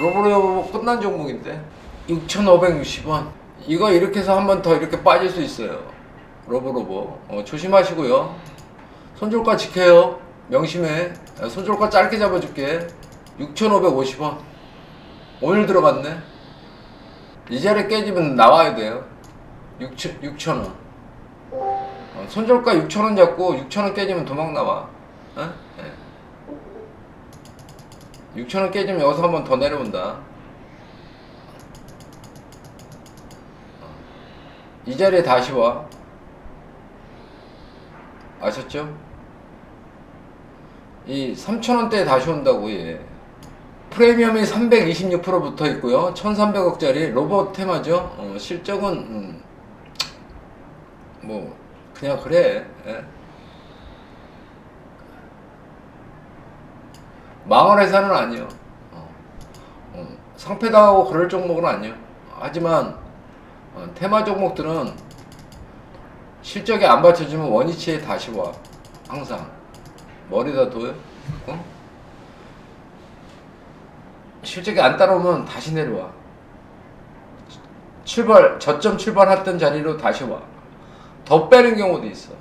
로브로브 끝난 종목인데. 6,560원. 이거 이렇게 해서 한 번 더 이렇게 빠질 수 있어요. 로브로브 어, 조심하시고요. 손절가 지켜요. 명심해. 야, 손절가 짧게 잡아줄게. 6,550원. 오늘 들어갔네. 이 자리 깨지면 나와야 돼요. 6,000, 6,000원. 어, 손절가 6,000원 잡고 6,000원 깨지면 도망 나와. 어? 예. 6,000원 깨지면 여기서 한 번 더 내려온다 어. 이 자리에 다시 와 아셨죠? 이 3,000원대에 다시 온다고 얘 프리미엄이 326% 붙어 있고요 1,300억짜리 로봇 테마죠 어, 실적은 음, 뭐 그냥 그래 예. 망할 회사는 아니요. 어, 어, 상패당하고 그럴 종목은 아니요. 하지만 어, 테마 종목들은 실적이 안 받쳐주면 원위치에 다시 와. 항상. 머리다 둬요? 어? 실적이 안 따라오면 다시 내려와. 출발 저점 출발했던 자리로 다시 와. 더 빼는 경우도 있어